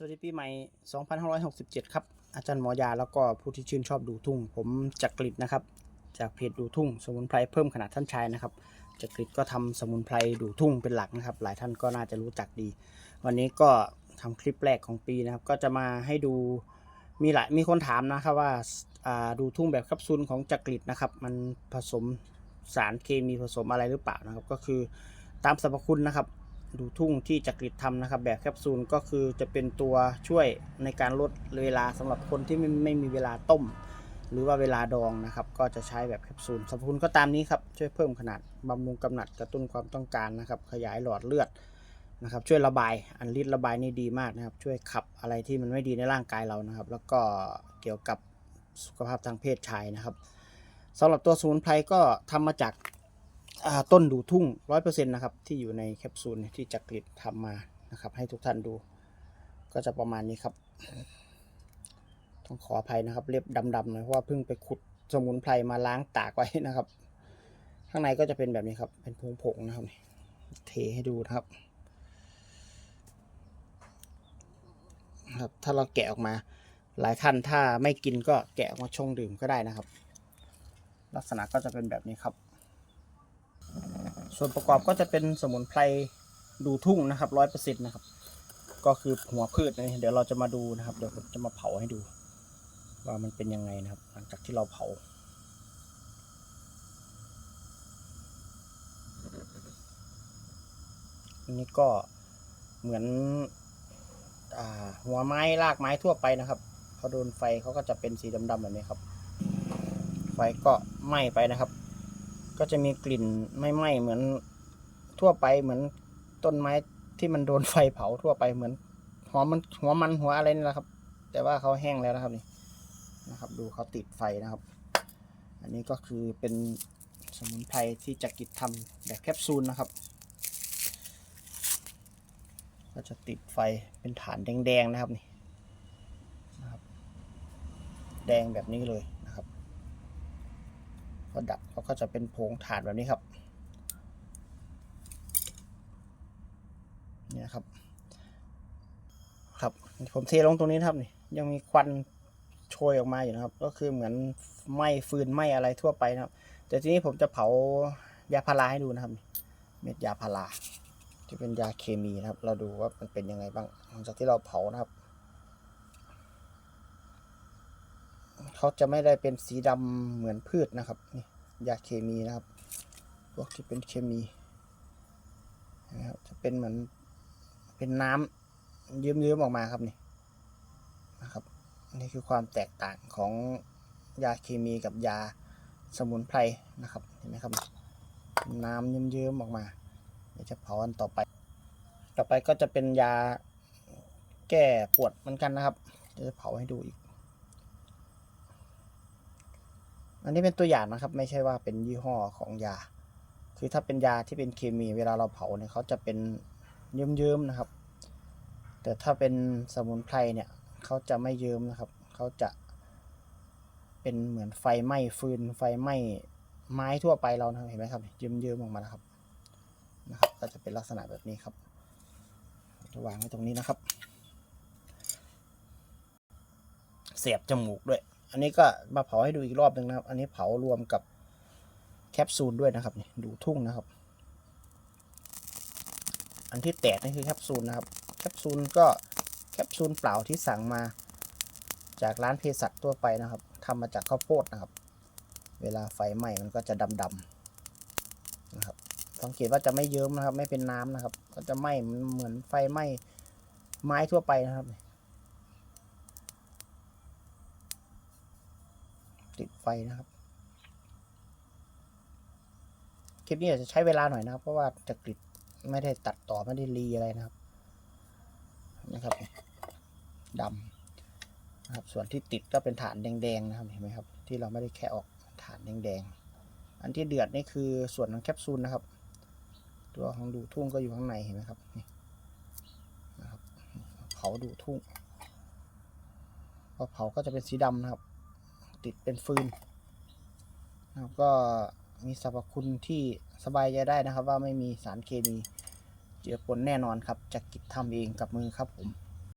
สวัสดีปีใหม่ 2567 ครับ อาจารย์หมอยาแล้วก็ผู้ที่ชื่นชอบดูทุ่ง ผมจักริดนะครับ จากเพจดูทุ่ง สมุนไพรเพิ่มขนาดท่านชายนะครับจักริดก็ทำสมุนไพรดูทุ่งเป็นหลักนะครับ หลายท่านก็น่าจะรู้จักดี วันนี้ก็ทำคลิปแรกของปีนะครับ ก็จะมาให้ดูมีหลายมีคนถามนะครับว่าอ่าดูทุ่งแบบแคปซูลของจักริดนะครับ มันผสมสารเคมีผสมอะไรหรือเปล่านะครับ ก็คือตามสรรพคุณนะครับ ดูทุ่งที่จักริดทำนะครับ แบบแคปซูลก็คือจะเป็นตัวช่วยในการลดเวลาสำหรับคนที่ไม่ไม่มีเวลาต้ม หรือว่าเวลาดองนะครับ ก็จะใช้แบบแคปซูลสรรพคุณก็ตามนี้ครับ ช่วยเพิ่มขนาดบำรุงกำหนัดกระตุ้นความต้องการนะครับ ขยายหลอดเลือดนะครับ ช่วยระบายอันฤทธิ์ระบายนี่ดีมากนะครับ ช่วยขับอะไรที่มันไม่ดีในร่างกายเรานะครับ แล้วก็เกี่ยวกับสุขภาพทางเพศชายนะครับสำหรับตัวสมุนไพรก็ทำมาจาก ต้นดูทุ่งร้อยเปอร์เซ็นต์นะครับ ที่อยู่ในแคปซูลที่จักริดทำมานะครับ ให้ทุกท่านดู ก็จะประมาณนี้ครับ ต้องขออภัยนะครับ เล็บดำๆหน่อยเพราะว่าเพิ่งไปขุดสมุนไพรมาล้างตากไว้นะครับ ข้างในก็จะเป็นแบบนี้ครับ เป็นผงๆนะครับเทให้ดูนะครับครับ ถ้าเราแกะออกมา หลายท่านถ้าไม่กินก็แกะออกมาชงดื่มก็ได้นะครับ ลักษณะก็จะเป็นแบบนี้ครับ ส่วนประกอบก็จะเป็นสมุนไพรดูทุ่งนะครับร้อยเปอร์เซ็นต์นะครับ ก็คือหัวพืชนะเดี๋ยวเราจะมาดูนะครับ เดี๋ยวผมจะมาเผาให้ดู ว่ามันเป็นยังไงนะครับ หลังจากที่เราเผาอันนี้ก็เหมือนอหัวไม้รากไม้ทั่วไปนะครับพอโดนไฟเขาก็จะเป็นสีดำๆแบบนี้ครับ ไฟก็ไหม้ไปนะครับ ก็จะมีกลิ่นไม่ไหม้เหมือนทั่วไปเหมือนต้นไม้ที่มันโดนไฟเผาทั่วไปเหมือนหัวมันหัวมันหัวอะไรนี่แหละครับ แต่ว่าเขาแห้งแล้วนะครับนี่นะครับ ดูเขาติดไฟนะครับ อันนี้ก็คือเป็นสมุนไพรที่จักริดทำแบบแคปซูลนะครับ ก็จะติดไฟเป็นฐานแดงๆนะครับนี่นะครับ แดงแบบนี้เลย นะครับพอดับเขาก็จะเป็นโพงถานแบบนี้ครับเนี่นะครับ ครับผมเทลงตรงนี้ครับนี่ยังมีควันโชยออกมาอยู่นะครับ ก็คือเหมือนไหม้ฟืนไหม้อะไรทั่วไปนะครับ แต่ทีนี้ผมจะเผายาพาราให้ดูนะครับ เม็ดยาพาราจะเป็นยาเคมีนะครับ เราดูว่ามันเป็นยังไงบ้างหลังจากที่เราเผานะครับ เขาจะไม่ได้เป็นสีดำเหมือนพืชนะครับนี่ยาเคมีนะครับ พวกที่เป็นเคมีนะครับจะเป็นเหมือนเป็นน้ำเยิ้มๆออกมาครับนี่นะครับนี่คือความแตกต่างของยาเคมีกับยาสมุนไพรนะครับเห็นไหมครับ น้ำเยิ้มๆออกมา เดี๋ยวจะเผาอันต่อไป ต่อไปก็จะเป็นยาแก้ปวดเหมือนกันนะครับ จะเผาให้ดูอีก อันนี้เป็นตัวอย่างนะครับ ไม่ใช่ว่าเป็นยี่ห้อของยา คือถ้าเป็นยาที่เป็นเคมีเวลาเราเผาเนี่ยเขาจะเป็นเยิ้มๆนะครับ แต่ถ้าเป็นสมุนไพรเนี่ยเขาจะไม่เยิ้มนะครับเขาจะเป็นเหมือนไฟไหม้ฟืนไฟไหม้ไม้ทั่วไปเรานะเห็นไหมครับเยิ้มๆออกมานะครับนะครับก็จะเป็นลักษณะแบบนี้ครับจะวางไว้ตรงนี้นะครับ เสียบจมูกด้วย อันนี้ก็มาเผาให้ดูอีกรอบหนึ่งนะครับ อันนี้เผารวมกับแคปซูลด้วยนะครับนี่ดูทุ่งนะครับ อันที่แตกนี่คือแคปซูลนะครับ แคปซูลก็แคปซูลเปล่าที่สั่งมา จากร้านเภสัชทั่วไปนะครับทำมาจากข้าวโพดนะครับ เวลาไฟไหม้มันก็จะดำๆนะครับ สังเกตว่าจะไม่เยิ้มนะครับ ไม่เป็นน้ำนะครับ ก็จะไหม้เหมือนไฟไหม้ไม้ทั่วไปนะครับ ติดไฟนะครับคลิปนี้อาจจะใช้เวลาหน่อยนะครับ เพราะว่าจะกริดไม่ได้ตัดต่อไม่ได้รีอะไรนะครับนะครับดำนะครับ ส่วนที่ติดก็เป็นฐานแดงๆนะครับเห็นไหมครับ ที่เราไม่ได้แค่ออกฐานแดงๆอันที่เดือดนี่คือส่วนของแคปซูลนะครับ ตัวของดูทุ่งก็อยู่ข้างในเห็นไหมครับนี่นะครับเผาดูทุ่งพอเผาก็จะเป็นสีดำนะครับ ติดเป็นฟืนนะครับก็มีสรรพคุณที่สบายใจได้นะครับ ว่าไม่มีสารเคมีเจือปนแน่นอนครับจะกกิจทำเองกับมือครับผม